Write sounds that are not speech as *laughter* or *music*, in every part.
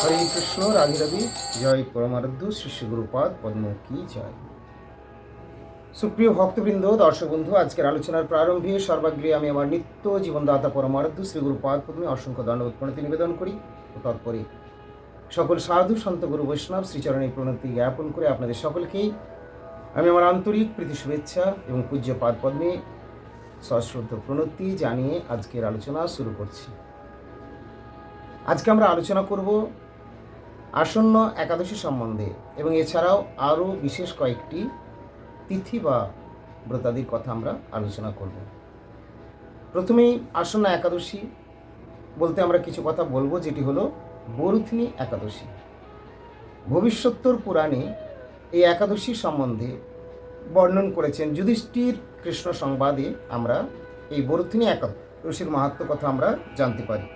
হরে কৃষ্ণ, রাধি রবি জয় পরমারাধ্য শিষ্য গুরুপাদ পদ্ম কি জয়। সুপ্রিয় ভক্তবৃন্দ, দর্শক বন্ধু, আজকের আলোচনার প্রারম্ভে সর্বাগ্রে আমি আমার নিত্য জীবনদাতা পরমারাধ্য শ্রী গুরুপাদ পদ্মে অসংখ্য দণ্ডবোধ প্রণতি নিবেদন করি। ও তৎপরে সকল সাধু সন্ত গুরু বৈষ্ণব শ্রীচরণে প্রণতি জ্ঞাপন করে আপনাদের সকলকেই আমি আমার আন্তরিক প্রীতি শুভেচ্ছা এবং পূজ্য পাদ পদ্মে সশ্রদ্ধ প্রণতি জানিয়ে আজকের আলোচনা শুরু করছি। আজকে আমরা আলোচনা করব আসন্ন একাদশী সম্বন্ধে এবং এছাড়াও আরও বিশেষ কয়েকটি তিথি বা ব্রতাদির কথা আমরা আলোচনা করব। প্রথমেই আসন্ন একাদশী বলতে আমরা কিছু কথা বলব যেটি হলো বরুথিনী একাদশী। ভবিষ্যত্তর পুরাণে এই একাদশী সম্বন্ধে বর্ণন করেছেন যুধিষ্ঠির কৃষ্ণ সংবাদে আমরা এই বরুথিনী একাদশীর মাহাত্ম কথা আমরা জানতে পারি।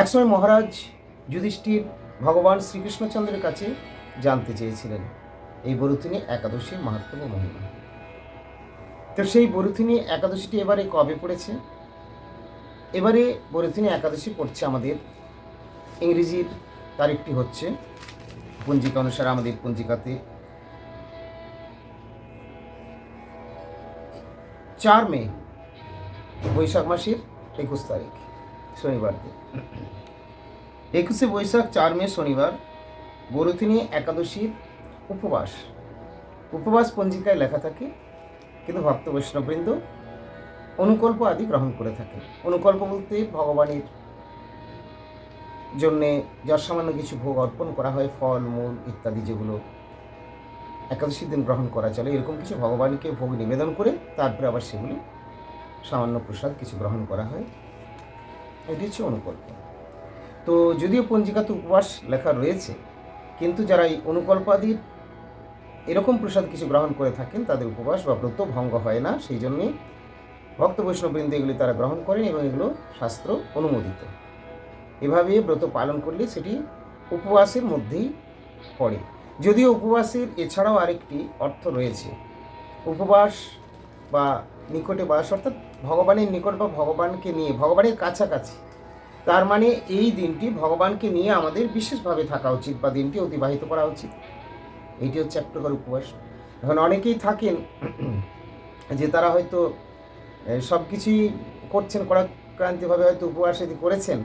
একসময় মহারাজ যুধিষ্ঠির ভগবান শ্রীকৃষ্ণচন্দ্রের কাছে জানতে চেয়েছিলেন, এই বরুথিনী একাদশীর মাহাত্ম মহিমা। তো সেই বরুথিনী একাদশীটি এবারে কবে পড়েছে? এবারে বরুথিনী একাদশী পড়ছে আমাদের ইংরেজির তারিখটি হচ্ছে, পঞ্জিকা অনুসারে আমাদের পঞ্জিকাতে চার মে, বৈশাখ মাসের একুশ তারিখ, শনিবার দিন। একুশে বৈশাখ, চার মে, শনিবার বরুথিনী একাদশীর উপবাস। উপবাস পঞ্জিকায় লেখা থাকে, কিন্তু ভক্ত বৈষ্ণববৃন্দ অনুকল্প আদি গ্রহণ করে থাকে অনুকল্প বলতে ভগবানের জন্যে যার সামান্য কিছু ভোগ অর্পণ করা হয়, ফল, মূল ইত্যাদি যেগুলো একাদশী দিন গ্রহণ করা চলে। এরকম কিছু ভগবানকে ভোগ নিবেদন করে তারপরে আবার সেগুলি সামান্য প্রসাদ কিছু গ্রহণ করা হয়। এটি হচ্ছে অনুকল্প। তো যদিও পঞ্জিকাতে উপবাস লেখা রয়েছে, কিন্তু যারা এই অনুকল্পাদির এরকম প্রসাদ কিছু গ্রহণ করে থাকেন, তাদের উপবাস বা ব্রত ভঙ্গ হয় না। সেই জন্যে ভক্ত বৈষ্ণববৃন্দ এগুলি তারা গ্রহণ করেন এবং এগুলো শাস্ত্র অনুমোদিত। এভাবে ব্রত পালন করলে সেটি উপবাসের মধ্যেই পড়ে। যদিও উপবাসের এছাড়াও আরেকটি অর্থ রয়েছে। উপবাস বা নিকটে বাস অর্থাৎ ভগবানের নিকট বা ভগবানকে নিয়ে, ভগবানের কাছাকাছি। তার মানে এই দিনটি ভগবানকে নিয়ে আমাদের বিশেষভাবে থাকা উচিত বা দিনটি অতিবাহিত করা উচিত। এইটি হচ্ছে এক প্রকার উপবাস। এখন অনেকেই থাকেন *clears throat* যে তারা হয়তো সব কিছুই করছেন কড়াক্রান্তিভাবে হয়তো উপবাস যদি করেছেন,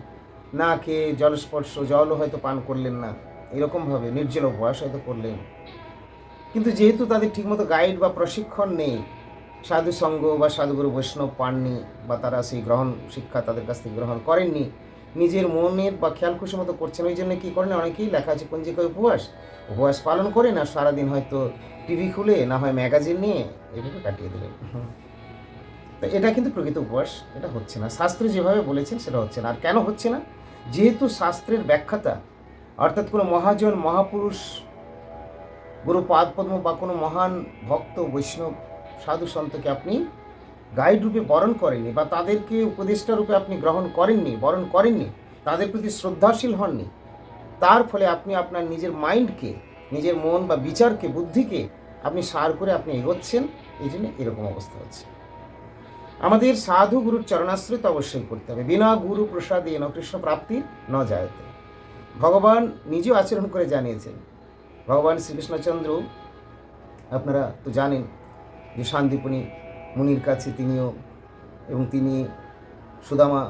না খেয়ে জলস্পর্শ, জলও হয়তো পান করলেন না। এরকমভাবে নির্জল উপবাস হয়তো করলেন। কিন্তু যেহেতু তাদের ঠিকমতো গাইড বা প্রশিক্ষণ নেই, সাধু সঙ্গ বা সাধুগুরু বৈষ্ণব পাননি বা তারা সেই গ্রহণ শিক্ষা তাদের কাছ থেকে গ্রহণ করেননি, নিজের মনের বা খেয়াল খুশি মতো করছেন, ওই জন্য কী করেন? অনেকেই লেখা আছে পঞ্জিকায় উপবাস উপবাস পালন করে না, সারাদিন হয়তো টিভি খুলে, না হয় ম্যাগাজিন নিয়ে, এভাবে কাটিয়ে দেবেন তো এটা কিন্তু প্রকৃত উপবাস, এটা হচ্ছে না। শাস্ত্রে যেভাবে বলেছেন, সেটা হচ্ছে না। আর কেন হচ্ছে না? যেহেতু শাস্ত্রের ব্যাখ্যাতা অর্থাৎ কোনো মহাজন, মহাপুরুষ, গুরু পাদপদ্ম বা কোনো মহান ভক্ত, বৈষ্ণব, সাধু সন্তকে আপনি গাইড রূপে বরণ করেননি বা তাদেরকে উপদেষ্টা রূপে আপনি গ্রহণ করেননি, বরণ করেননি, তাদের প্রতি শ্রদ্ধাশীল হননি, তার ফলে আপনি আপনার নিজের মাইন্ডকে নিজের মন বা বিচারকে, বুদ্ধিকে আপনি সার করে আপনি এগোচ্ছেন, এই জন্য এরকম অবস্থা হচ্ছে। আমাদের সাধু গুরুর চরণাশ্রিত অবশ্যই করতে হবে। বিনা গুরু প্রসাদ এন কৃষ্ণ প্রাপ্তি ন যায়তে। ভগবান নিজেও আচরণ করে জানিয়েছেন। ভগবান শ্রীকৃষ্ণচন্দ্র, আপনারা তো জানেন যে শান্তিপুনি মুনির কাছে তিনিও এবং তিনি সুদামা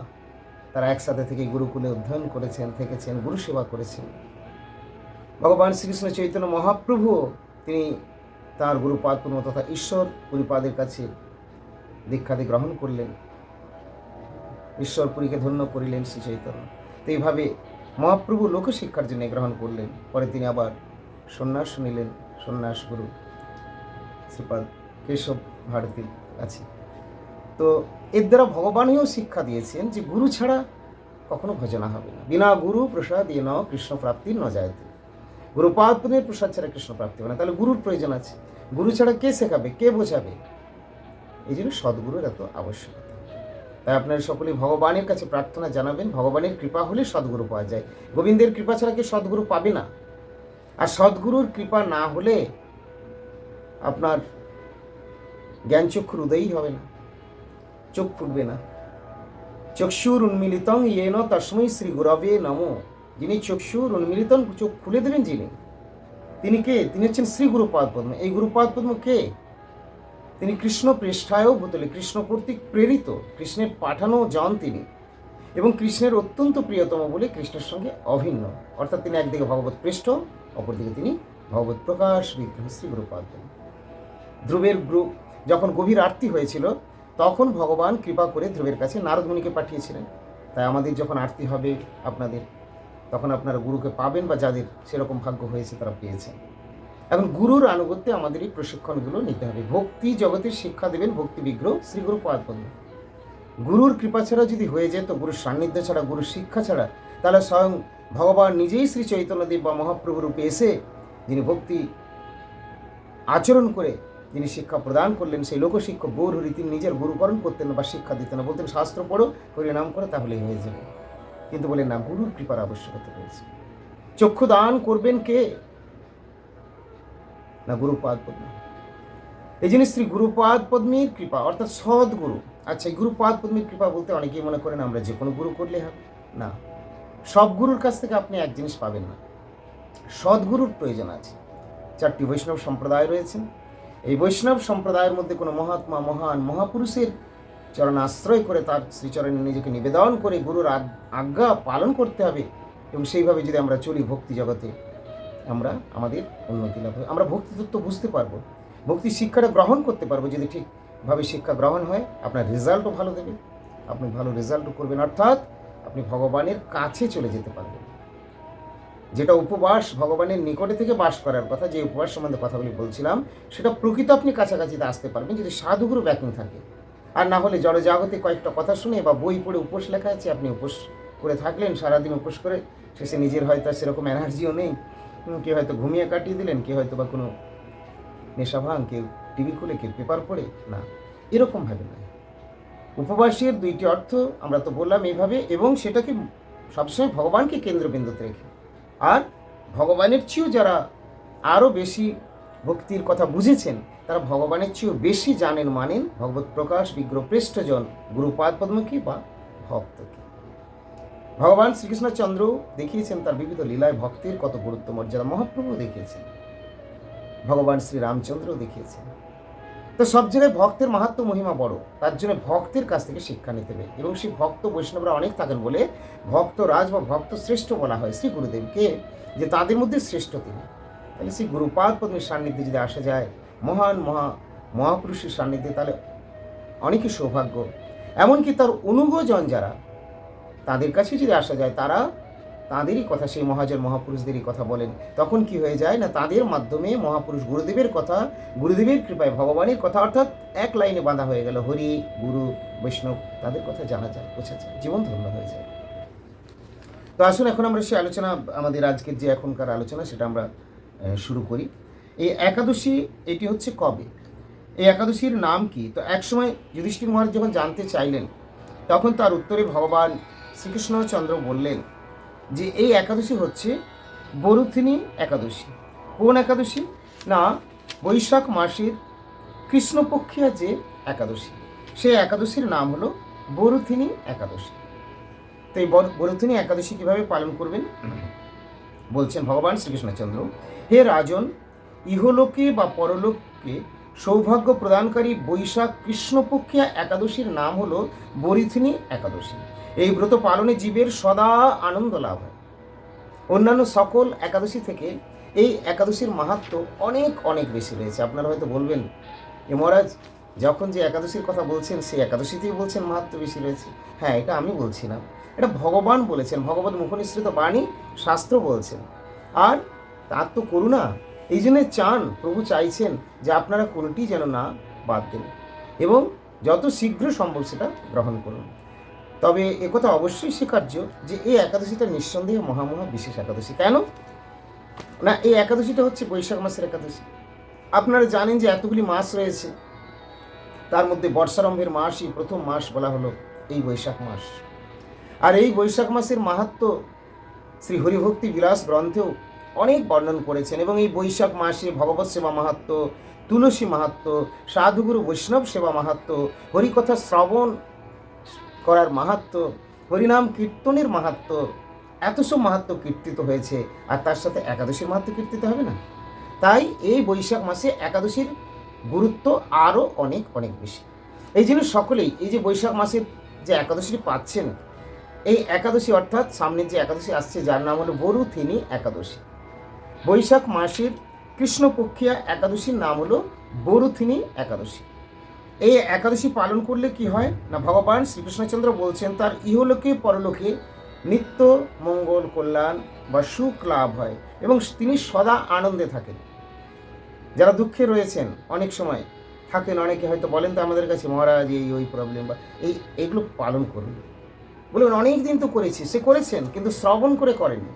তারা একসাথে থেকে গুরুকুলে অধ্যয়ন করেছেন, থেকেছেন গুরু সেবা করেছেন। ভগবান শ্রীকৃষ্ণ চৈতন্য মহাপ্রভুও তিনি তার গুরুপাদ তথা ঈশ্বর গুরুপাদের কাছে দীক্ষাদি গ্রহণ করলেন। ঈশ্বরপুরীকে ধন্য করিলেন শ্রী চৈতন্য তো এইভাবে মহাপ্রভু লোকশিক্ষার জন্য গ্রহণ করলেন। পরে তিনি আবার সন্ন্যাস নিলেন, সন্ন্যাস গুরু শ্রীপাদ কেশব ভারতীর কাছে। তো এর দ্বারা ভগবানও শিক্ষা দিয়েছেন যে গুরু ছাড়া কখনো ভজনা হবে না। বিনা গুরু প্রসাদ ইয়ে ন কৃষ্ণ প্রাপ্তির ন যায়তে। গুরুপাদনের প্রসাদ ছাড়া কৃষ্ণ প্রাপ্তি হবে না। তাহলে গুরুর প্রয়োজন আছে। গুরু ছাড়া কে শেখাবে? কে বোঝাবে? এই জন্য সদ্গুরুর এত আবশ্যকতা। তাই আপনারা সকলে ভগবানের কাছে প্রার্থনা জানাবেন, ভগবানের কৃপা হলে সদ্গুরু পাওয়া যায়। গোবিন্দের কৃপা ছাড়া কেউ সদ্গুরু পাবে না। আর সদ্গুরুর কৃপা না হলে আপনার জ্ঞানচক্ষুর উদয়ই হবে না, চোখ ফুটবে না। চক্ষুর উন্মিলিতং ইয়েন তস্মৈ শ্রী গুরবে নমো। যিনি চক্ষুর উন্মিলিতন চোখ খুলে দেবেন যিনি, তিনি কে? তিনি হচ্ছেন শ্রী গুরুপাদ পদ্ম। এই গুরুপাদ পদ্ম কে? তিনি কৃষ্ণ পৃষ্ঠায়ও ভূতলে কৃষ্ণ কর্তৃক প্রেরিত, কৃষ্ণের পাঠানো যান তিনি। এবং কৃষ্ণের অত্যন্ত প্রিয়তম বলে কৃষ্ণের সঙ্গে অভিন্ন। অর্থাৎ তিনি একদিকে ভগবত পৃষ্ঠ, অপরদিকে তিনি ভগবত প্রকাশ, বিগ্রহ শ্রী গুরুপাদ। ধ্রুবের গ্রু যখন গভীর আরতি হয়েছিল, তখন ভগবান কৃপা করে ধ্রুবের কাছে নারদমুনিকে পাঠিয়েছিলেন। তাই আমাদের যখন আরতি হবে আপনাদের, তখন আপনারা গুরুকে পাবেন বা যাদের সেরকম ভাগ্য হয়েছে তারা পেয়েছেন। এখন গুরুর আনুগত্যে আমাদের এই প্রশিক্ষণগুলো নিতে হবে। ভক্তি জগতের শিক্ষা দেবেন ভক্তি বিগ্রহ শ্রী গুরু পাদপদ্ম গুরুর কৃপা ছাড়া যদি হয়ে যেত গুরুর সান্নিধ্য ছাড়া, গুরুর শিক্ষা ছাড়া, তাহলে স্বয়ং ভগবান নিজেই শ্রী চৈতন্যদেব বা মহাপ্রভু রূপে এসে যিনি ভক্তি আচরণ করে যিনি শিক্ষা প্রদান করলেন, সেই লোকশিক্ষক গৌর হরি, তিনি নিজের গুরুকরণ করতেন বা শিক্ষা দিতেন না। বলতেন, শাস্ত্র পড়ো হরিনাম করো তাহলেই হয়ে যাবে। কিন্তু বলেন, না, গুরুর কৃপার আবশ্যকতা রয়েছে। চক্ষু দান করবেন কে? না গুরুপাদ পদ্ম। এই জিনিস শ্রী গুরুপাদ পদ্মীর কৃপা, অর্থাৎ সদ্গুরু। আচ্ছা এই গুরুপাদ পদ্মীর কৃপা বলতে অনেকেই মনে করেন আমরা যে কোনো গুরু করলে হবে। না, সব গুরুর কাছ থেকে আপনি এক জিনিস পাবেন না। সদ্গুরুর প্রয়োজন আছে। চারটি বৈষ্ণব সম্প্রদায় রয়েছেন। এই বৈষ্ণব সম্প্রদায়ের মধ্যে কোনো মহাত্মা, মহান, মহাপুরুষের চরণ আশ্রয় করে তার শ্রীচরণে নিজেকে নিবেদন করে গুরুর আজ্ঞা পালন করতে হবে এবং সেইভাবে যদি আমরা চলি ভক্তি জগতে আমরা আমাদের উন্নতি লাভ হবে। আমরা ভক্তি তত্ত্ব বুঝতে পারব। ভক্তি শিক্ষাটা গ্রহণ করতে পারব যদি ঠিকভাবে শিক্ষা গ্রহণ হয়, আপনার রেজাল্টও ভালো দেবে। আপনি ভালো রেজাল্টও করবেন, অর্থাৎ আপনি ভগবানের কাছে চলে যেতে পারবেন। যেটা উপবাস ভগবানের নিকটে থেকে বাস করার কথা, যে উপবাস সম্বন্ধে কথাগুলি বলছিলাম, সেটা প্রকৃত আপনি কাছাকাছিতে আসতে পারবেন যদি সাধুগুরু ব্যাকিং থাকে। আর না হলে জড়জাগতে কয়েকটা কথা শুনে বা বই পড়ে উপোস লেখা আছে, আপনি উপোস করে থাকলেন, সারাদিন উপোস করে, শেষে নিজের হয়তো সেরকম এনার্জিও নেই। কেউ হয়তো ঘুমিয়ে কাটিয়ে দিলেন, কেউ হয়তো বা কোনো নেশা ভাঙ, কেউ টিভি খুলে, কেউ পেপার পড়ে, না। এরকমভাবে নয়। উপবাসের দুইটি অর্থ আমরা তো বললাম এইভাবে, এবং সেটাকে সবসময় ভগবানকে কেন্দ্রবিন্দুতে রেখে। আর ভগবানের চেয়েও যারা আরও বেশি ভক্তির কথা বুঝেছেন, তারা ভগবানের চেয়েও বেশি জানেন, মানেন ভগবত প্রকাশ, বিগ্রহ, পৃষ্ঠজন, গুরুপাদ, পদ্মকে বা ভক্তকে। ভগবান শ্রীকৃষ্ণচন্দ্র দেখিয়েছেন তার বিবিধ লীলায় ভক্তের কত গুরুত্ব মর্যাদা। মহাপ্রভু দেখিয়েছেন। ভগবান শ্রী রামচন্দ্র দেখিয়েছেন। তো সব জায়গায় ভক্তের মাহাত্ম মহিমা বড়। তার জন্য ভক্তের কাছ থেকে শিক্ষা নিতে হবে এবং সেই ভক্ত বৈষ্ণবরা অনেক থাকেন বলে ভক্ত রাজ বা ভক্ত শ্রেষ্ঠ বলা হয় শ্রী গুরুদেবকে, যে তাদের মধ্যে শ্রেষ্ঠ তিনি। তাহলে সেই গুরুপাদ পদ্মের সান্নিধ্যে যদি আসা যায়, মহান মহা মহাপুরুষের সান্নিধ্যে তাহলে অনেকই সৌভাগ্য। এমনকি তার অনুগজন যারা তাদের কাছে যদি আসা যায়, তারা তাঁদেরই কথা, সেই মহাজন মহাপুরুষদেরই কথা বলেন। তখন কি হয়ে যায় না, তাদের মাধ্যমে মহাপুরুষ গুরুদেবের কথা, গুরুদেবের কৃপায় ভগবানের কথা, অর্থাৎ এক লাইনে বাঁধা হয়ে গেল, হরি, গুরু, বৈষ্ণব, তাদের কথা জানা যায়, বোঝা যায়, জীবন ধন্য হয়ে যায়। তো আসুন, এখন আমরা সেই আলোচনা, আমাদের আজকের যে এখনকার আলোচনা, সেটা আমরা শুরু করি। এই একাদশী, এটি হচ্ছে কবে? এই একাদশীর নাম কি? তো একসময় যুধিষ্ঠির মহারাজ যখন জানতে চাইলেন, তখন তার উত্তরে ভগবান শ্রীকৃষ্ণচন্দ্র বললেন যে এই একাদশী হচ্ছে বরুথিনী একাদশী। কোন একাদশী? না, বৈশাখ মাসের কৃষ্ণপক্ষিয়া যে একাদশী, সেই একাদশীর নাম হলো বরুথিনী একাদশী। তো এই বর- বরুথিনী একাদশী কীভাবে পালন করবেন? বলছেন ভগবান শ্রীকৃষ্ণচন্দ্র, হে রাজন, ইহলোকে বা পরলোককে সৌভাগ্য প্রদানকারী বৈশাখ কৃষ্ণপক্ষিয়া একাদশীর নাম হলো বরিথিনী একাদশী। এই ব্রত পালনে জীবের সদা আনন্দ লাভ হয়। অন্যান্য সকল একাদশী থেকে এই একাদশীর মাহাত্ম অনেক অনেক বেশি রয়েছে। আপনারা হয়তো বলবেন, এ মহারাজ, যখন যে একাদশীর কথা বলছেন সেই একাদশীতেই বলছেন মাহাত্ম বেশি রয়েছে। হ্যাঁ এটা আমি বলছি না। এটা ভগবান বলেছেন, ভগবত মুখনিসৃত বাণী, শাস্ত্র বলছেন। আর তার তো করুণা, এই জন্য চান, প্রভু চাইছেন যে আপনারা কোনোটি যেন না বাদ দেন। এবং যত শীঘ্র সম্ভব সেটা গ্রহণ করুন। তবে একথা অবশ্যই স্বীকার্য যে এই একাদশীটা নিঃসন্দেহে মহামহা বিশেষ একাদশী। কেন? না, এই একাদশীটা হচ্ছে বৈশাখ মাসের একাদশী। আপনারা জানেন যে এতগুলি মাস রয়েছে। তার মধ্যে বর্ষারম্ভের মাসই প্রথম মাস বলা হলো এই বৈশাখ মাস। আর এই বৈশাখ মাসের মাহাত্ম শ্রী হরিভক্তি বিলাস গ্রন্থেও অনেক বর্ণন করেছেন এবং এই বৈশাখ মাসে ভগবত সেবা মাহাত্ম, তুলসী মাহাত্ম, সাধুগুরু বৈষ্ণব সেবা মাহাত্ম, হরিকথা শ্রবণ করার মাহাত্ম, হরিনাম কীর্তনের মাহাত্ম, এত সব মাহাত্ম কীর্তিত হয়েছে, আর তার সাথে একাদশীর মাহাত্ম কীর্তিত হবে না? তাই এই বৈশাখ মাসে একাদশীর গুরুত্ব আরও অনেক অনেক বেশি। এই জন্য সকলেই এই যে বৈশাখ মাসের যে একাদশীটি পাচ্ছেন, এই একাদশী অর্থাৎ সামনে যে একাদশী আসছে, যার নাম হলো বরুথিনী একাদশী। বৈশাখ মাসের কৃষ্ণপক্ষিয়া একাদশীর নাম হলো বরুথিনী একাদশী। এই একাদশী পালন করলে কি হয়? না, ভগবান শ্রীকৃষ্ণচন্দ্র বলছেন তার ইহলোকে পরলোকে নিত্য মঙ্গল কল্যাণ বা সুখ লাভ হয় এবং তিনি সদা আনন্দে থাকেন। যারা দুঃখে রয়েছেন অনেক সময় থাকেন, অনেকে হয়তো বলেন তো আমাদের কাছে, মহারাজ, এই, ওই প্রবলেম বা এই, এগুলো পালন করুন। বলুন অনেক দিন তো করেছি, সে করেছেন, কিন্তু শ্রবণ করে করেননি।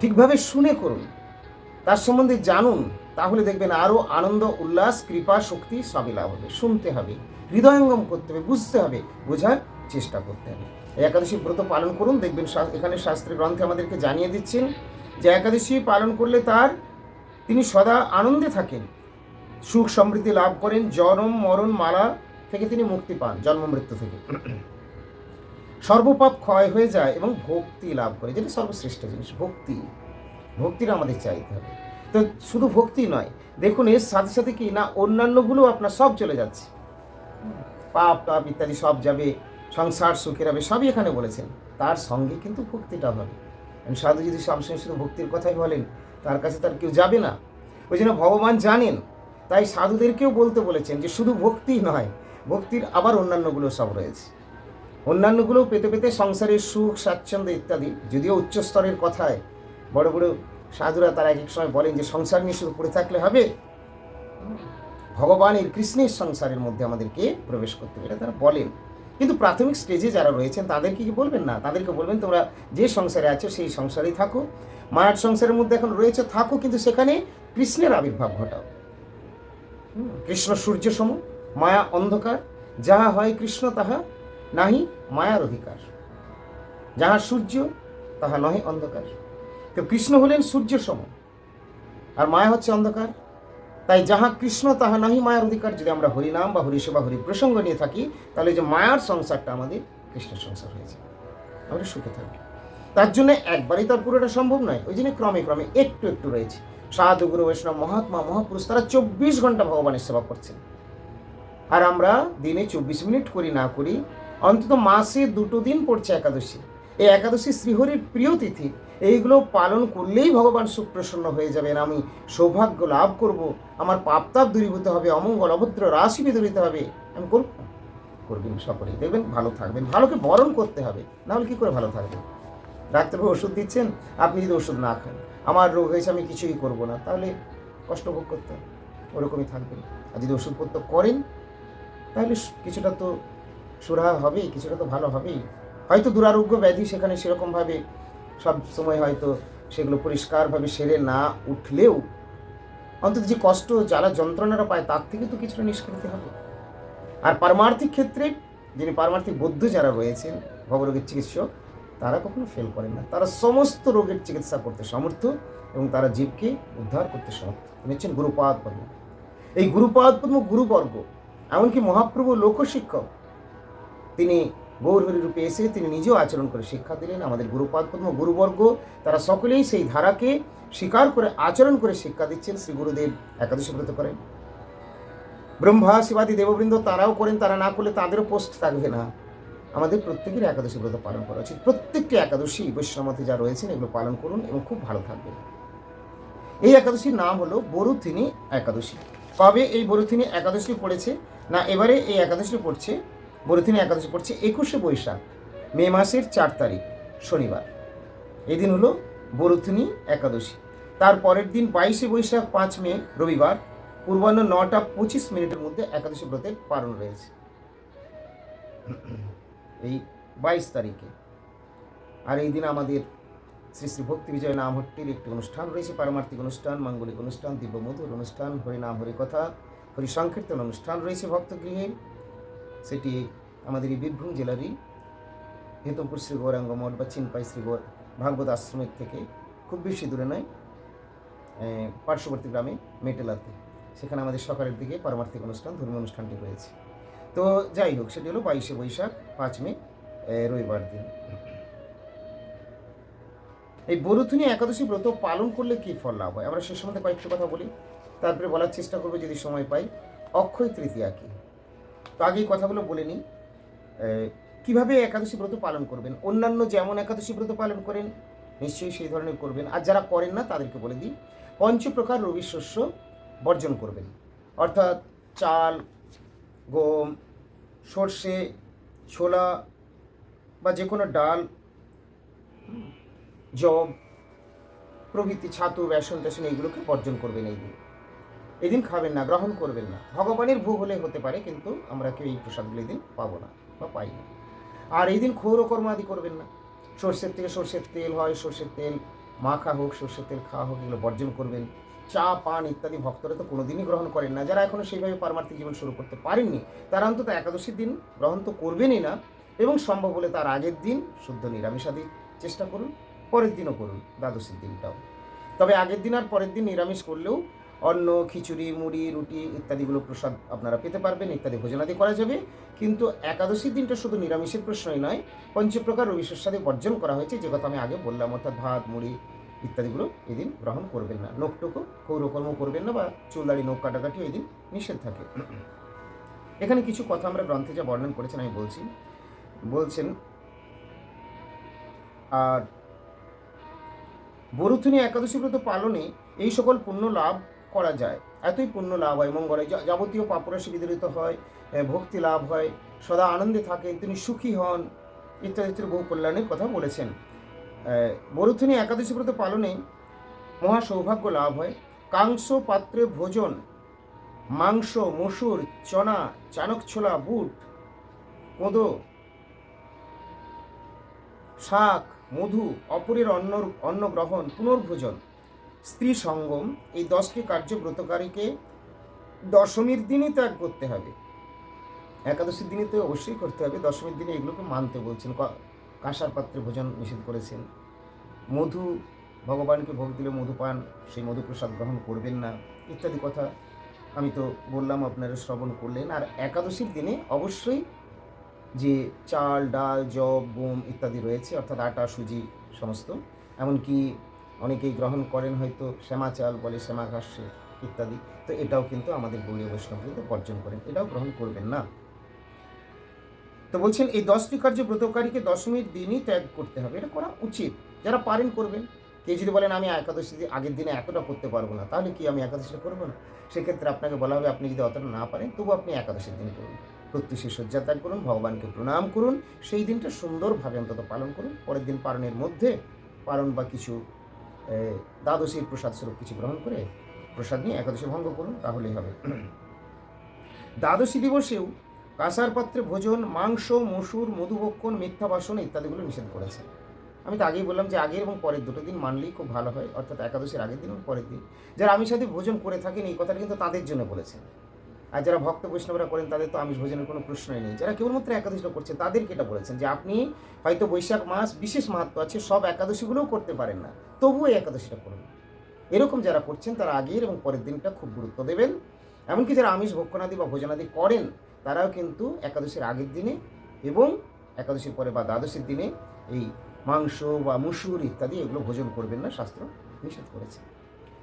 ঠিকভাবে শুনে করুন। তার সম্বন্ধে জানুন। তাহলে দেখবেন আরও আনন্দ, উল্লাস, কৃপা, শক্তি সবই লাভ হবে। শুনতে হবে, হৃদয়ঙ্গম করতে হবে, বুঝতে হবে, বোঝার চেষ্টা করতে হবে। একাদশী ব্রত পালন করুন। দেখবেন এখানে শাস্ত্রের গ্রন্থে আমাদেরকে জানিয়ে দিচ্ছেন যে একাদশী পালন করলে তার, তিনি সদা আনন্দে থাকেন। সুখ সমৃদ্ধি লাভ করেন, জনম, মরণ, মালা থেকে তিনি মুক্তি পান, জন্ম, মৃত্যু থেকে। সর্বপাপ ক্ষয় হয়ে যায় এবং ভক্তি লাভ করে। যেটা সর্বশ্রেষ্ঠ জিনিস, ভক্তি। ভক্তিটা আমাদের চাইতে হবে। তো শুধু ভক্তি নয়, দেখুন এর সাথে সাথে কি না অন্যান্যগুলো আপনার সব চলে যাচ্ছে। পাপ টাপ ইত্যাদি সব যাবে, সংসার সুখের হবে, সবই এখানে বলেছেন। তার সঙ্গে কিন্তু ভক্তিটা হবে। সাধু যদি সবসময় শুধু ভক্তির কথাই বলেন, তার কাছে তার কেউ যাবে না। ওই জন্য ভগবান জানেন, তাই সাধুদেরকেও বলতে বলেছেন যে শুধু ভক্তি নয়, ভক্তির আবার অন্যান্যগুলো সব রয়েছে। অন্যান্যগুলো পেতে পেতে সংসারের সুখ, স্বাচ্ছন্দ্য ইত্যাদি, যদিও উচ্চ স্তরের কথায় বড় বড় সাধুরা তারা এক সময় বলেন যে সংসার নিয়ে শুধু পড়ে থাকলে হবে? ভগবানের কৃষ্ণের সংসারের মধ্যে আমাদেরকে প্রবেশ করতে হবে তারা বলেন। কিন্তু প্রাথমিক স্টেজে যারা রয়েছেন, তাদেরকে কি বলবেন? না, তাদেরকে বলবেন তোমরা যে সংসারে আছো, সেই সংসারেই থাকো। মায়ার সংসারের মধ্যে এখন রয়েছে, থাকো, কিন্তু সেখানে কৃষ্ণের আবির্ভাব ঘটাও। কৃষ্ণ সূর্য সম, মায়া অন্ধকার, যাহা হয় কৃষ্ণ, তাহা নাহি মায়ার অধিকার। যাহা সূর্য, তাহা নহে অন্ধকার। তো কৃষ্ণ হলেন সূর্য সম আর মায়া হচ্ছে অন্ধকার। তাই যাহা কৃষ্ণ, তাহা নাহি মায়ার অধিকার। যদি আমরা হরিনাম বা হরিসেবা হরি প্রসঙ্গ নিয়ে থাকি, তাহলে যে মায়ার সংসারটা আমাদের কৃষ্ণের সংসার হয়েছে। আমরা সুখে থাকি তার জন্য একবারই তার পুরোটা সম্ভব নয়। ওই জন্য ক্রমে ক্রমে একটু একটু রয়েছে। সাধু, গুরু, বৈষ্ণব, মহাত্মা, মহাপুরুষ, তারা চব্বিশ ঘণ্টা ভগবানের সেবা করছেন। আর আমরা দিনে চব্বিশ মিনিট করি, না করি, অন্তত মাসে দুটো দিন পড়ছে একাদশী। এই একাদশী শ্রীহরির প্রিয় তিথি। এইগুলো পালন করলেই ভগবান সুপ্রসন্ন হয়ে যাবেন। আমি সৌভাগ্য লাভ করব। আমার পাপতাপ দূরীভূত হবে, অমঙ্গল অভদ্র রাশি বিদরিত হবে। আমি করব। করবেন সকলেই। দেখবেন ভালো থাকবেন। ভালোকে বরণ করতে হবে। নাহলে কী করে ভালো থাকবেন ডাক্তারবাবু ওষুধ দিচ্ছেন, আপনি যদি ওষুধ না খান, আমার রোগ হয়েছে, আমি কিছুই করব না। তাহলে কষ্ট ভোগ করতে হবে। ওরকমই থাকবেন। আর যদি ওষুধপত্র করেন, তাহলে কিছুটা তো সুরাহা হবেই, কিছুটা তো ভালো হবেই। হয়তো দুরারোগ্য ব্যাধি সেখানে সেরকমভাবে সব সময় হয়তো সেগুলো পরিষ্কারভাবে সেরে না উঠলেও অন্তত যে কষ্ট যারা যন্ত্রণারা পায়, তার থেকে তো কিছুটা নিষ্কৃতি হবে। আর পারমার্থিক ক্ষেত্রে যিনি পারমার্থিক বৌদ্ধ যারা রয়েছেন ভবরোগের চিকিৎসক, তারা কখনো ফেল করেন না। তারা সমস্ত রোগের চিকিৎসা করতে সমর্থ এবং তারা জীবকে উদ্ধার করতে সমর্থ। তিনি হচ্ছেন গুরুপাদ পদ্ম। এই গুরুপাদ পদ্ম গুরুবর্গ, এমনকি মহাপ্রভু লোকশিক্ষক, তিনি গৌরহরি রূপে এসে তিনি নিজেও আচরণ করে শিক্ষা দিলেন। আমাদের গুরুপাদ পদ্ম, গুরুবর্গ, তারা সকলেই সেই ধারাকে স্বীকার করে, আচরণ করে শিক্ষা দিচ্ছেন শ্রী গুরুদেব একাদশী ব্রত করেন। ব্রহ্মা, শিবাদি, দেববৃন্দ তারাও করেন, তারা না করলে তাদেরও পোস্ট থাকবে না। আমাদের প্রত্যেকের একাদশী ব্রত পালন করা উচিত। প্রত্যেকটি একাদশী বৈষ্ণবতে যা রয়েছেন, এগুলো পালন করুন এবং খুব ভালো থাকবেন। এই একাদশীর নাম হলো বরুথিনী একাদশী। কবে এই বরুথিনী একাদশী পড়েছে? না, এবারে এই একাদশী পড়ছে বরুথিনী একাদশী পড়ছে একুশে বৈশাখ, মে মাসের চার তারিখ, শনিবার। এই দিন হলো বরুথিনী একাদশী। তার পরের দিন বাইশে বৈশাখ, পাঁচ মে, রবিবার, পূর্বাহ্ন নটা পঁচিশ মিনিটের মধ্যে একাদশী ব্রতের পালন রয়েছে। এই বাইশ তারিখে। আর এই দিন আমাদের শ্রী শ্রী ভক্তি বিজয় নামহট্টির একটি অনুষ্ঠান রয়েছে, পারমার্থিক অনুষ্ঠান, মাঙ্গলিক অনুষ্ঠান দিব্য মধুর অনুষ্ঠান হরিনাম হরিকথা হরি সংকীর্তন অনুষ্ঠান রয়েছে ভক্তগৃহে। সেটি আমাদের এই বীরভূম জেলারই হেতমপুর শ্রী গৌরাঙ্গ মঠ বা চিনপাই শ্রী ভাগবত আশ্রমের থেকে খুব বেশি দূরে নয় পার্শ্ববর্তী গ্রামে মেটেলাতে। সেখানে আমাদের সকালের দিকে পারমার্থিক অনুষ্ঠান, ধর্মীয় অনুষ্ঠানটি রয়েছে তো তো যাই হোক, সেটি হলো বাইশে বৈশাখ, পাঁচ মে রবিবার দিন। এই বরুথুনি একাদশী ব্রত পালন করলে কি ফল লাভ হয়? আমরা সে সম্বন্ধে কয়েকটি কথা বলি। তারপরে বলার চেষ্টা করব, যদি সময় পাই। অক্ষয় তৃতীয়া কি? তো আগেই কথাগুলো বলে নিই। কীভাবে একাদশী ব্রত পালন করবেন? অন্যান্য যেমন একাদশী ব্রত পালন করেন, নিশ্চয়ই সেই ধরনের করবেন। আর যারা করেন না, তাদেরকে বলে দিই, পঞ্চপ্রকার রবি শস্য বর্জন করবেন। অর্থাৎ চাল, গম, সর্ষে, ছোলা বা যে কোনো ডাল জব প্রভৃতি ছাতু বেসন টেসন এইগুলোকে বর্জন করবেন এই দিন। এদিন খাবেন না, গ্রহণ করবেন না। ভগবানের ভোগ হলে হতে পারে, কিন্তু আমরা কেউ এই প্রসাদগুলো এদিন পাবো না বা পাই না। আর এই দিন ক্ষৌরকর্ম আদি করবেন না। সর্ষের থেকে সর্ষের তেল হয়, সর্ষের তেল মাখা হোক, সর্ষের তেল খাওয়া হোক, এগুলো বর্জন করবেন। চা, পান ইত্যাদি ভক্তরা তো কোনোদিনই গ্রহণ করেন না। যারা এখনও সেইভাবে পারমার্থিক জীবন শুরু করতে পারেননি, তারা অন্তত একাদশীর দিন গ্রহণ তো করবেনই না এবং সম্ভব হলে তার আগের দিন শুদ্ধ নিরামিষাদি চেষ্টা করুন, পরের দিনও করুন, দ্বাদশীর দিনটাও। তবে আগের দিন আর পরের দিন নিরামিষ করলেও অন্ন, খিচুড়ি, মুড়ি, রুটি ইত্যাদিগুলো প্রসাদ আপনারা পেতে পারবেন, ইত্যাদি ভোজনাদি করা যাবে। কিন্তু একাদশীর দিনটা শুধু নিরামিষের প্রশ্নই নয়, পঞ্চপ্রকার রবি শস্যাদি বর্জন করা হয়েছে, যে কথা আমি আগে বললাম, অর্থাৎ ভাত, মুড়ি ইত্যাদিগুলো এদিন গ্রহণ করবেন না। নখটুকু কৌরকর্ম করবেন না বা চুলদাড়ি, নখ কাটাকাটি এদিন নিষেধ থাকে। এখানে কিছু কথা আমরা গ্রন্থে যা বর্ণন করেছেন আমি বলছি। বলছেন, আর বরুথুনি একাদশী ব্রত পালনে এই সকল পুণ্য লাভ করা যায়। এতই পুণ্য লাভ হয়। মঙ্গলে যাবতীয় পাপরাশি বিদরিত হয় ভক্তি লাভ হয় সদা আনন্দে থাকেন তিনি সুখী হন ইত্যাদি ইত্যাদি বহু কল্যাণের কথা বলেছেন। এ, বরুথুনি একাদশী ব্রত পালনে মহা সৌভাগ্য লাভ হয়। কাংস পাত্রে ভোজন মাংস মসুর চনা চানক ছোলা বুট কোদো শাক মধু অপরের অন্ন অন্ন গ্রহণ পুনর্ভোজন। স্ত্রী সঙ্গম এই দশটি কার্য ব্রতকারীকে দশমীর দিনই ত্যাগ করতে হবে। একাদশীর দিনে তো অবশ্যই করতে হবে। দশমীর দিনে এগুলোকে মানতে বলছেন। কাঁসার পাত্রে ভোজন নিষেধ করেছেন। মধু, ভগবানকে ভোগ দিলে মধু পান, সেই মধু প্রসাদ গ্রহণ করবেন না, ইত্যাদি কথা আমি তো বললাম, আপনারা শ্রবণ করলেন। আর একাদশীর দিনে অবশ্যই যে চাল, ডাল জব গম ইত্যাদি রয়েছে, অর্থাৎ আটা, সুজি, সমস্ত, এমনকি অনেকেই গ্রহণ করেন হয়তো শ্যামা চাল বলে শ্যামা ঘাসে ইত্যাদি। তো এটাও কিন্তু আমাদের গৌরীয় বৈষ্ণব কিন্তু বর্জন করেন, এটাও গ্রহণ করবেন না। তো বলছেন, এই দশটি কার্য ব্রতকারীকে দশমীর দিনই ত্যাগ করতে হবে, এটা করা উচিত। যারা পারেন করবেন। কেউ যদি বলেন, আমি একাদশী আগের দিনে এতটা করতে পারব না, তাহলে কি আমি একাদশীটা করব না? সেক্ষেত্রে আপনাকে বলা হবে, আপনি যদি অতটা না পারেন, তবু আপনি একাদশীর দিন করুন। প্রত্যুষে শয্যা ত্যাগ করুন, ভগবানকে প্রণাম করুন, সেই দিনটা সুন্দরভাবে অন্তত পালন করুন। পরের দিন পালনের মধ্যে পালন বা কিছু দ্বাদশীর প্রসাদ স্বরূপ কিছু গ্রহণ করে প্রসাদ নিয়ে একাদশী ভঙ্গ করুন, তাহলেই হবে। দ্বাদশী দিবসেও কাঁসার পাত্রে ভোজন, মাংস, মসুর, মধুভক্ষণ, মিথ্যা বাসন ইত্যাদিগুলো নিষেধ করেছে। আমি তো আগেই বললাম যে আগের এবং পরের দুটো দিন মানলেই খুব ভালো হয়, অর্থাৎ একাদশীর আগের দিন এবং পরের দিন। যারা আমিষ সাথে ভোজন করে থাকেন, এই কথাটা কিন্তু তাদের জন্য বলেছেন। আর যারা ভক্ত বৈষ্ণবরা করেন, তাদের তো আমিষ ভোজনের কোনো প্রশ্নই নেই। যারা কেবলমাত্র একাদশীটা করছে, তাদেরকে এটা বলেছেন যে, আপনি হয়তো বৈশাখ মাস বিশেষ মাহাত্ম আছে, সব একাদশীগুলোও করতে পারেন না। তবুও এই একাদশীটা করুন। এরকম যারা করছেন, তারা আগের এবং পরের দিনটা খুব গুরুত্ব দেবেন। এমনকি যারা আমিষ ভক্ষণাদি বা ভোজনাদি করেন, তারাও কিন্তু একাদশীর আগের দিনে এবং একাদশীর পরে বা দ্বাদশীর দিনে এই মাংস বা মুসুর ইত্যাদি এগুলো ভোজন করবেন না, শাস্ত্র নিষেধ করেছে।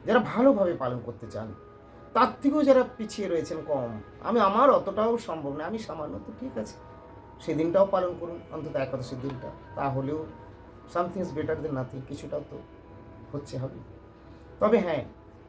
যারা ভালোভাবে পালন করতে চান তার থেকেও যারা পিছিয়ে রয়েছেন কম। আমি আমার অতটাও সম্ভব না আমি সামান্য, তো ঠিক আছে। সেদিনটাও পালন করুন, অন্তত একাদশীর দিনটা। তাহলেও something is better than nothing কিছুটাও তো হচ্ছে হবে। তবে হ্যাঁ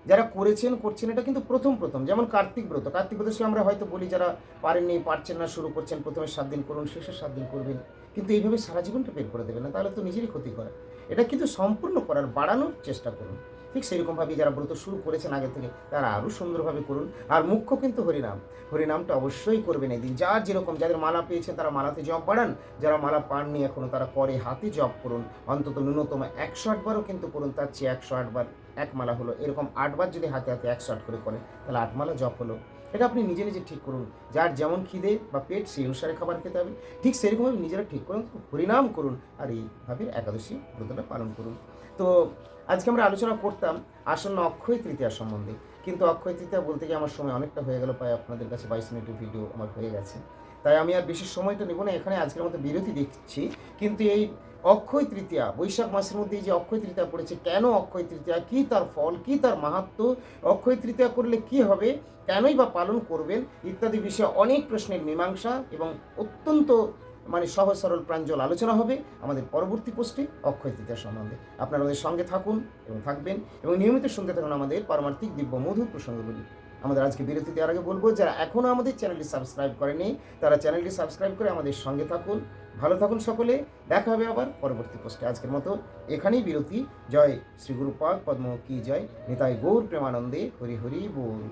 যারা করেছেন, করছেন, এটা কিন্তু প্রথম প্রথম। যেমন কার্তিক ব্রত। কার্তিক ব্রত সে আমরা হয়তো বলি, যারা পারেননি, পারছেন না, শুরু করছেন, প্রথমে সাত দিন করুন, শেষে সাত দিন করবেন। কিন্তু এইভাবে সারা জীবনটা বের করে দেবেন না, তাহলে তো নিজেরই ক্ষতি করা। এটা কিন্তু সম্পূর্ণ করার, বাড়ানোর চেষ্টা করুন। ঠিক সেরকমভাবে যারা ব্রত শুরু করেছেন আগে থেকে, তারা আরও সুন্দরভাবে করুন। আর মুখ্য কিন্তু হরিনাম। হরিনামটা অবশ্যই করবেন এই দিন যার যেরকম, যাদের মালা পেয়েছেন তারা মালাতে জব বাড়ান। যারা মালা পাননি এখনও তারা করে হাতে জব করুন। অন্তত ন্যূনতম একশো আটবারও কিন্তু করুন, তার চেয়ে একশো আটবার এক মালা হলো। এরকম আটবার যদি হাতে হাতে একশো আট করে করেন তাহলে আট মালা জপ হলো। এটা আপনি নিজে নিজে ঠিক করুন। যার যেমন খিদে বা পেট, সেই অনুসারে খাবার খেতে হবে। ঠিক সেরকমভাবে নিজেরা ঠিক করুন, হরিনাম করুন। আর এইভাবে একাদশী ব্রতটা পালন করুন। তো আজকে আমরা আলোচনা করতাম আসন্ন অক্ষয় তৃতীয়া সম্বন্ধে। কিন্তু অক্ষয় তৃতীয়া বলতে গিয়ে আমার সময় অনেকটা হয়ে গেল, প্রায় আপনাদের কাছে বাইশ মিনিটের ভিডিও আমার হয়ে গেছে। তাই আমি আর বিশেষ সময়টা নেব না, এখানে আজকের মতো বিরতি দেখছি কিন্তু এই অক্ষয় তৃতীয়া, বৈশাখ মাসের মধ্যে যে অক্ষয় তৃতীয়া পড়েছে, কেন অক্ষয় তৃতীয়া, কী তার ফল, কী তার মাহাত্ম, অক্ষয় তৃতীয়া করলে কি হবে, কেনই বা পালন করবেন ইত্যাদি বিষয়ে অনেক প্রশ্নের মীমাংসা এবং অত্যন্ত মানে সহজ সরল প্রাঞ্জল আলোচনা হবে আমাদের পরবর্তী পোস্টে অক্ষয় তৃতীয়া সম্বন্ধে। আপনারা আমাদের সঙ্গে থাকুন এবং থাকবেন এবং নিয়মিত শুনতে থাকুন আমাদের পারমার্থিক দিব্য মধুর প্রসঙ্গগুলি। আমাদের আজকে বিরতি দেওয়ার আগে বলব, যারা এখনও আমাদের চ্যানেলটি সাবস্ক্রাইব করেনি, তারা চ্যানেলটি সাবস্ক্রাইব করে আমাদের সঙ্গে থাকুন। ভালো থাকুন সকলে, দেখা হবে আবার পরবর্তী পোস্টে। আজকের মতো এখানেই বিরতি। জয় শ্রী গুরু পাক পদ্ম কি জয়, নিতাই গৌর প্রেমানন্দে, হরি হরি বল।